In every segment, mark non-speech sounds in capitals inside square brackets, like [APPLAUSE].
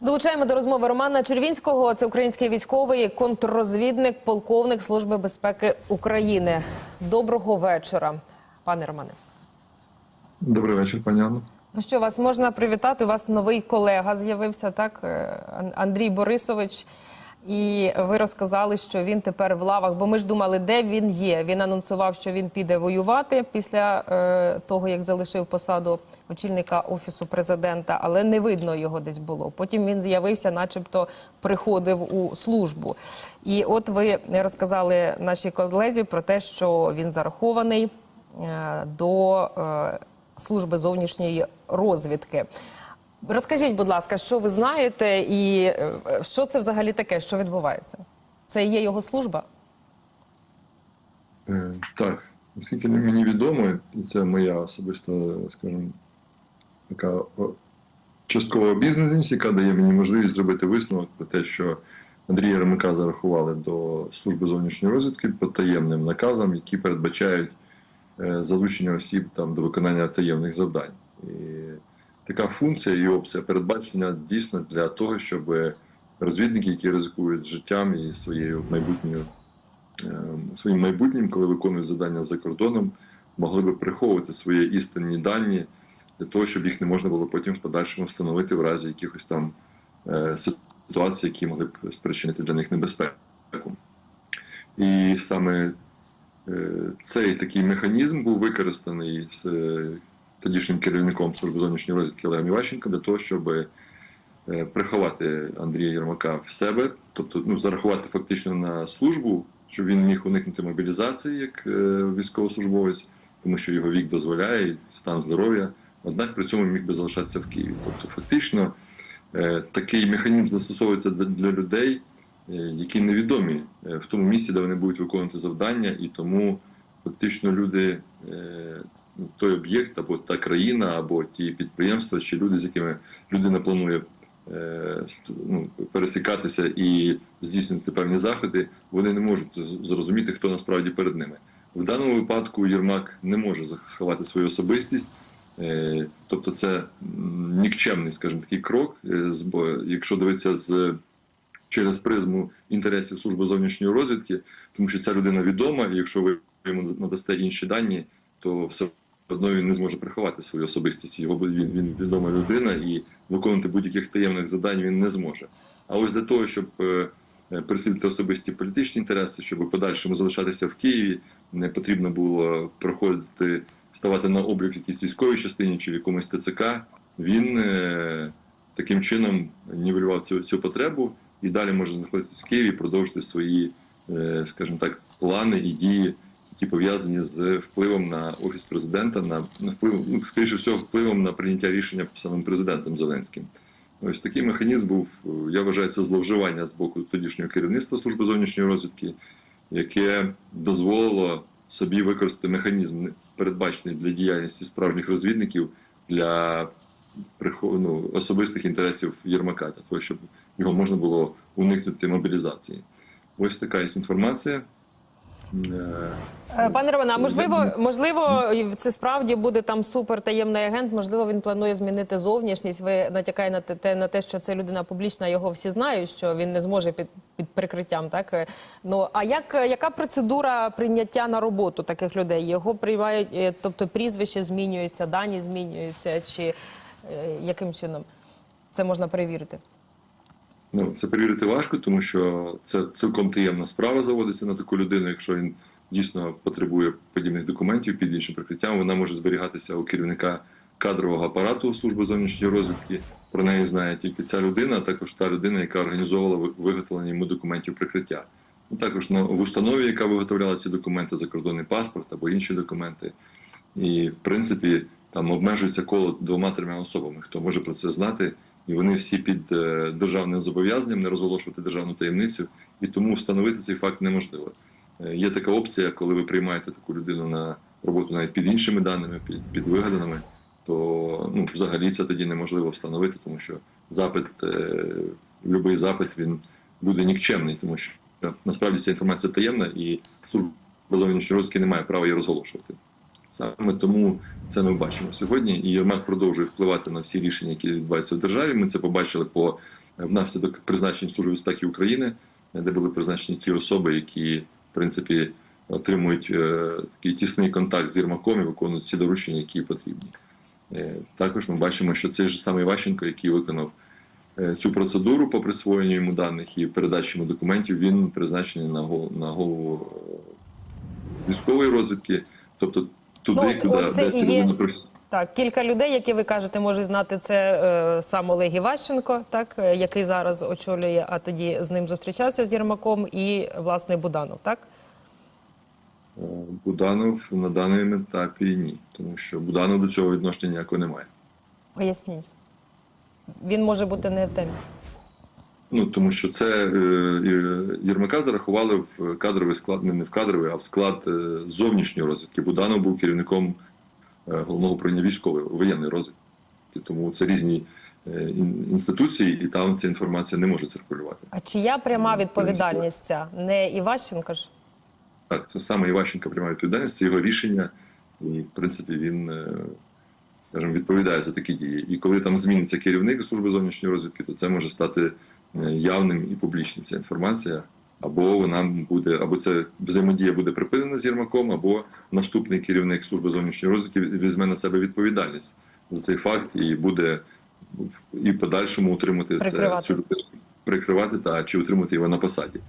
Долучаємо до розмови Романа Червінського. Це український військовий контррозвідник, полковник Служби безпеки України. Доброго вечора, пане Романе. Добрий вечір, пані Анна. Ну що, вас можна привітати? У вас новий колега з'явився, так? Е, Ан- Андрій Борисович. І ви розказали, що він тепер в лавах, бо ми ж думали, де він є. Він анонсував, що він піде воювати після е, того, як залишив посаду очільника офісу президента, але не видно його десь було. Потім він з'явився, начебто приходив у службу. І от ви розказали нашій колезі про те, що він зарахований е, до е, служби зовнішньої розвідки. Розкажіть, будь ласка, що ви знаєте, і е, що це взагалі таке, що відбувається? Це є його служба? Е, Так, наскільки мені відомо, і це моя особиста, скажімо, така часткова бізнесність, яка дає мені можливість зробити висновок про те, що Андрія Ремика зарахували до служби зовнішньої розвідки по таємним наказам, які передбачають е, залучення осіб там до виконання таємних завдань. Така функція і опція передбачена дійсно для того, щоб розвідники, які ризикують життям і своєю майбутньою е, своїм майбутнім, коли виконують завдання за кордоном, могли би приховувати свої істинні дані для того, щоб їх не можна було потім в подальшому встановити в разі якихось там е, ситуацій, які могли б спричинити для них небезпеку. І саме е, цей такий механізм був використаний з тодішнім керівником служби зовнішньої розвідки Олегом Іващенком для того, щоб е, приховати Андрія Єрмака в себе, тобто ну, зарахувати фактично на службу, щоб він міг уникнути мобілізації як е, військовослужбовець, тому що його вік дозволяє, стан здоров'я. Однак при цьому міг би залишатися в Києві. Тобто, фактично, е, такий механізм застосовується для- людей, які невідомі в тому місці, де вони будуть виконувати завдання, і тому фактично люди, той об'єкт або та країна, або ті підприємства, чи люди, з якими людина планує е, ну, пересікатися і здійснювати певні заходи, вони не можуть зрозуміти, хто насправді перед ними. В даному випадку Єрмак не може заховати свою особистість. Е, Тобто це нікчемний, скажімо, такий крок, е, якщо дивитися з через призму інтересів служби зовнішньої розвідки, тому що ця людина відома, і якщо ви йому надасте інші дані, то все одно він не зможе приховати свою особистість. Його він, він відома людина і виконувати будь-яких таємних завдань він не зможе. А ось для того, щоб е, е, переслідувати особисті політичні інтереси, щоб у подальшому залишатися в Києві, не потрібно було проходити, ставати на облік в якійсь військовій частині чи в якомусь ТЦК. Він е, таким чином нівелював цю, цю потребу і далі може знаходитися в Києві, продовжити свої, скажімо так, плани і дії, які пов'язані з впливом на офіс президента, на, вплив, ну, скоріше всього, впливом на прийняття рішення самим президентом Зеленським. Ось такий механізм був, я вважаю, це зловживання з боку тодішнього керівництва служби зовнішньої розвідки, яке дозволило собі використати механізм, передбачений для діяльності справжніх розвідників для ну, особистих інтересів Єрмака, для того, щоб його можна було уникнути мобілізації. Ось така є інформація. Е, Пане Романе, а можливо, можливо, це справді буде там супертаємний агент. Можливо, він планує змінити зовнішність. Ви натякає на те, на те, що це людина публічна, його всі знають, що він не зможе під, під прикриттям. Так Е, ну а як яка процедура прийняття на роботу таких людей? Його приймають, е, тобто прізвище змінюється, дані змінюються, чи яким чином це можна перевірити? Ну, це перевірити важко, тому що це цілком таємна справа заводиться на таку людину. Якщо він дійсно потребує подібних документів під іншим прикриттям, вона може зберігатися у керівника кадрового апарату служби зовнішньої розвідки. Про неї знає тільки ця людина, а також та людина, яка організовувала виготовлення йому документів прикриття. Ну, також на в установі, яка виготовляла ці документи, закордонний паспорт або інші документи. І в принципі там обмежується коло двома-трьома особами, хто може про це знати, і вони всі під е, державним зобов'язанням не розголошувати державну таємницю, і тому встановити цей факт неможливо. Е, Є така опція, коли ви приймаєте таку людину на роботу навіть під іншими даними, під, під вигаданими, то ну, взагалі це тоді неможливо встановити, тому що запит, е, будь-який запит він буде нікчемний, тому що насправді ця інформація таємна, і служба зовнішньої розвідки не має права її розголошувати. Саме тому це ми бачимо сьогодні. І Єрмак продовжує впливати на всі рішення, які відбуваються в державі. Ми це побачили по е, внаслідок призначень Служби безпеки України, де були призначені ті особи, які в принципі отримують е, такий тісний контакт з Єрмаком і виконують ці доручення, які потрібні. Е, Також ми бачимо, що цей же самий Ващенко, який виконав е, цю процедуру по присвоєнню йому даних і передачі йому документів, він призначений на голову, на голову е, військової розвідки, тобто туди, Ну, куди де ця є-. Так, кілька людей, які ви кажете, можуть знати, це е, сам Олег Іващенко, так, е, який зараз очолює, а тоді з ним зустрічався з Єрмаком, і власне Буданов, так? Е, Буданов на даному етапі ні, тому що Буданов до цього відношення ніякого немає. Поясніть. Він може бути не в темі. Ну тому що це е, е, Єрмака зарахували в кадровий склад, не, в кадровий, а в склад е, зовнішньої розвідки. Буданов був керівником головного управління військової воєнної розвідки. Тому це різні інституції, і там ця інформація не може циркулювати. А чия пряма Ну, відповідальність ця? Не Іващенко ж? Так, це саме Іващенка приймає відповідальність, це його рішення, і в принципі він скажімо, відповідає за такі дії. І коли там зміниться керівник служби зовнішньої розвідки, то це може стати явним і публічним ця інформація. Або вона буде, або ця взаємодія буде припинена з Єрмаком, або наступний керівник служби зовнішньої розвідки візьме на себе відповідальність за цей факт і буде і в подальшому утримати це, цю людину, прикривати та чи утримати його на посаді.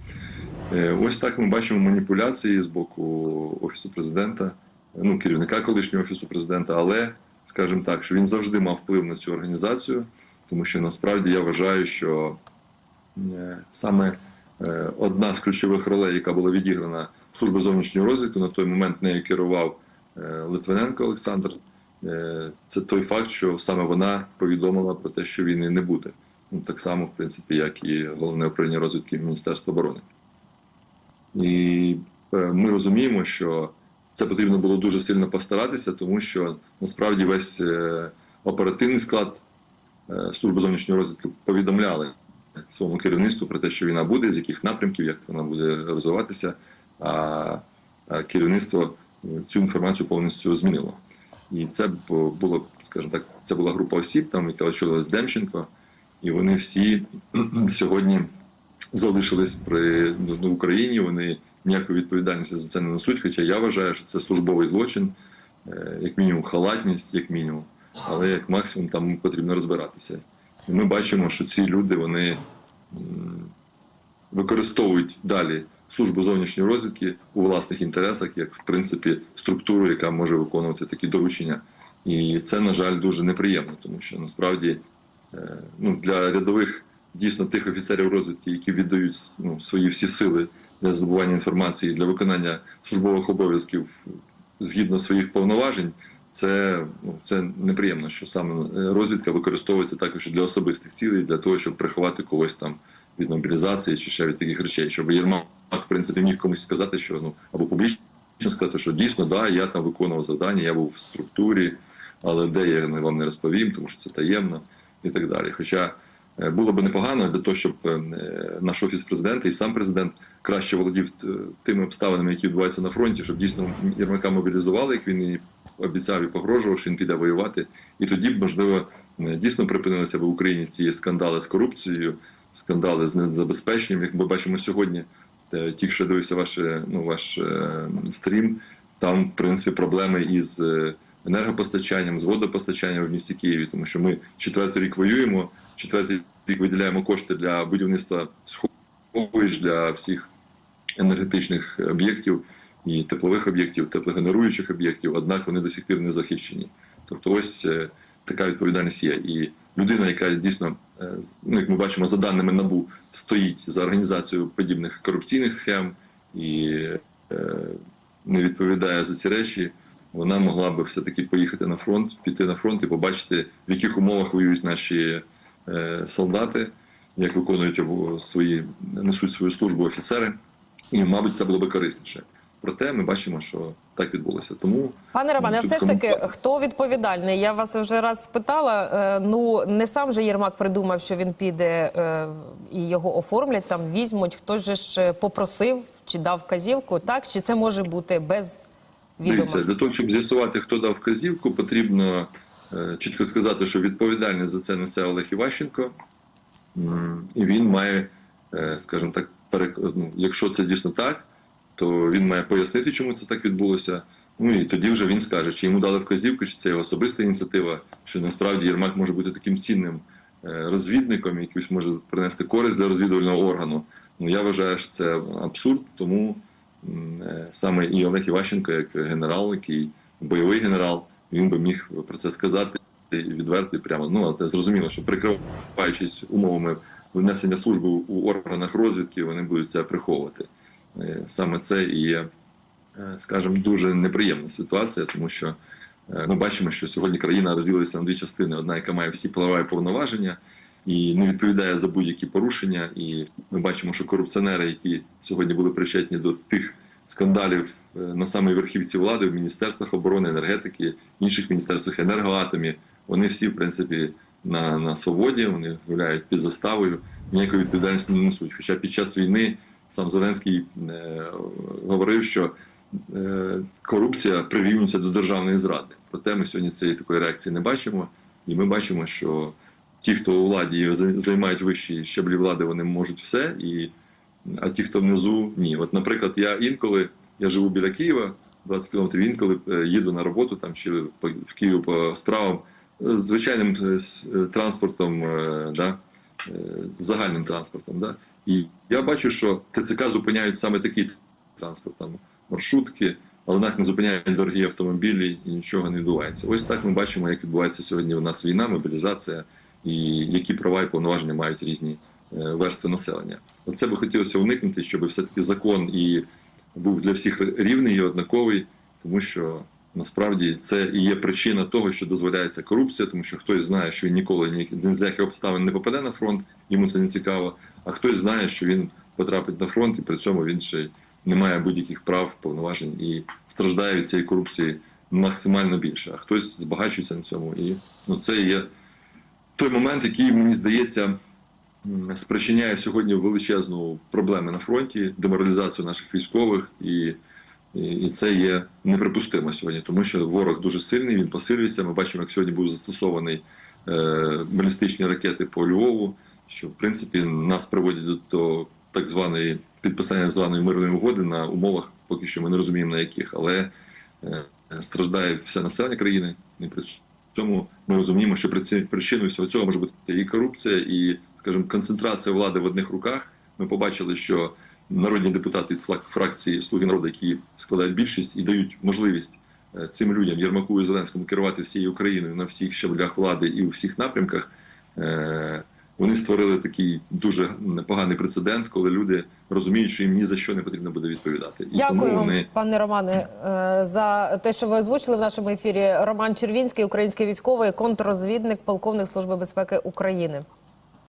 Е, Ось так ми бачимо маніпуляції з боку офісу президента, ну керівника колишнього офісу президента, але скажімо так, що він завжди мав вплив на цю організацію, тому що насправді я вважаю, що саме е, одна з ключових ролей, яка була відіграна службою зовнішньої розвідки, на той момент нею керував е, Литвиненко Олександр. Е, Це той факт, що саме вона повідомила про те, що війни не буде. Ну, так само, в принципі, як і головне управління розвідки Міністерства оборони. І е, ми розуміємо, що це потрібно було дуже сильно постаратися, тому що насправді весь е, оперативний склад е, служби зовнішньої розвідки повідомляли своєму керівництву про те, що війна буде, з яких напрямків, як вона буде розвиватися. А керівництво цю інформацію повністю змінило. І це було, скажімо так, це була група осіб, там, яка очолилась Демченко, і вони всі [CLEARS THROAT] сьогодні залишились при ну, в Україні. Вони ніякої відповідальності за це не несуть. Хоча я вважаю, що це службовий злочин, е, як мінімум, халатність, як мінімум, але як максимум там потрібно розбиратися. І ми бачимо, що ці люди вони використовують далі службу зовнішньої розвідки у власних інтересах, як в принципі структуру, яка може виконувати такі доручення. І це, на жаль, дуже неприємно, тому що насправді е, ну, для рядових дійсно тих офіцерів розвідки, які віддають ну, свої всі сили для здобування інформації для виконання службових обов'язків згідно своїх повноважень, це, ну, це неприємно, що саме е, розвідка використовується також для особистих цілей, для того, щоб приховати когось там від мобілізації чи ще від таких речей, щоб Єрмак, в принципі, міг комусь сказати, що ну або публічно сказати, що дійсно да, я там виконував завдання, я був в структурі, але де я вам не розповім, тому що це таємно і так далі. Хоча е, було би непогано для того, щоб е, наш офіс президента і сам президент краще володів тими обставинами, які відбуваються на фронті, щоб дійсно Єрмака мобілізували, як він і обіцяв і погрожував, що він піде воювати. І тоді б, можливо, е, дійсно припинилися б в Україні ці скандали з корупцією, скандали з незабезпеченням. Як ми бачимо сьогодні, е, тільки що дивився ваш, е, ну, ваш стрім, там, в принципі, проблеми із енергопостачанням, з водопостачанням в місті Києві, тому що ми четвертий рік воюємо, четвертий рік виділяємо кошти для будівництва сховищ для всіх енергетичних об'єктів і теплових об'єктів, теплогенеруючих об'єктів, однак вони до сих пір не захищені. Тобто, ось е, така відповідальність є. І людина, яка дійсно, е, ну як ми бачимо, за даними НАБУ, стоїть за організацією подібних корупційних схем і е, не відповідає за ці речі, вона могла би все-таки поїхати на фронт, піти на фронт і побачити, в яких умовах воюють наші е, солдати, як виконують свої, несуть свою службу офіцери. І, мабуть, це було би корисніше. Проте ми бачимо, що так відбулося. Тому Пане Романе, все ж таки, хто відповідальний? Я вас вже раз спитала. е, Ну не сам же Єрмак придумав, що він піде е, і його оформлять там, візьмуть. Хтось же ж е, попросив чи дав вказівку, так чи це може бути без Дивіться, для того, щоб з'ясувати, хто дав вказівку, потрібно чітко сказати, що відповідальність за це несе Олег Іващенко. І він має, скажімо так, перек... ну, якщо це дійсно так, то він має пояснити, чому це так відбулося. Ну і тоді вже він скаже, чи йому дали вказівку, чи це його особиста ініціатива, що насправді Єрмак може бути таким цінним е, розвідником, який може принести користь для розвідувального органу. Ну я вважаю, що це абсурд, тому е, саме і Олег Іващенко, як генерал, який бойовий генерал, він би міг про це сказати і відверто і прямо. Ну але зрозуміло, що прикриваючись умовами внесення служби у органах розвідки, вони будуть це приховувати. Е, Саме це і є, е, скажімо, дуже неприємна ситуація, тому що е, ми бачимо, що сьогодні країна розділилася на дві частини: одна, яка має всі правові повноваження і не відповідає за будь-які порушення. І ми бачимо, що корупціонери, які сьогодні були причетні до тих скандалів на самій верхівці влади в міністерствах оборони, енергетики, інших міністерствах енергоатомі, вони всі, в принципі, на, на свободі, вони гуляють під заставою, ніякої відповідальності не несуть. Хоча під час війни сам Зеленський е, говорив, що е, корупція прирівнюється до державної зради. Проте ми сьогодні цієї такої реакції не бачимо, і ми бачимо, що ті, хто у владі займають вищі щаблі влади, вони можуть все, і, а ті, хто внизу, ні. От, наприклад, я інколи я живу біля Києва, 20 кілометрів, інколи е, їду на роботу там чи в Київ по справам звичайним транспортом, да, загальним транспортом. Да. І я бачу, що ТЦК зупиняють саме такий транспорт, там маршрутки, але нас не зупиняють дорогі автомобілі і нічого не відбувається. Ось так ми бачимо, як відбувається сьогодні у нас війна, мобілізація і які права і повноваження мають різні е, верстви населення. Оце би хотілося уникнути, щоб все-таки закон і був для всіх рівний і однаковий, тому що насправді це і є причина того, що дозволяється корупція, тому що хтось знає, що він ніколи ні ні з яких обставин не попаде на фронт, йому це не цікаво. А хтось знає, що він потрапить на фронт, і при цьому він ще не має будь-яких прав, повноважень і страждає від цієї корупції максимально більше. А хтось збагачується на цьому. І ну це є той момент, який мені здається. Спричиняє сьогодні величезну проблему на фронті, деморалізацію наших військових, і, і, і це є неприпустимо сьогодні, тому що ворог дуже сильний, він посилюється. Ми бачимо, як сьогодні був застосований е, балістичні ракети по Львову, що в принципі нас приводять до, так званої підписання званої мирної угоди на умовах, поки що ми не розуміємо на яких, але е, страждає все населення країни. І при цьому ми розуміємо, що причиною всього цього може бути і корупція, і, скажімо, концентрація влади в одних руках. Ми побачили, що народні депутати від фракції Слуги народу, які складають більшість і дають можливість е, цим людям, Єрмаку і Зеленському, керувати всією Україною на всіх щаблях влади і у всіх напрямках. Вони створили такий дуже непоганий прецедент, коли люди розуміють, що їм ні за що не потрібно буде відповідати. І Дякую тому вам, вони пане Романе, е, за те, що ви озвучили в нашому ефірі. Роман Червінський, український військовий, контррозвідник, полковник Служби безпеки України.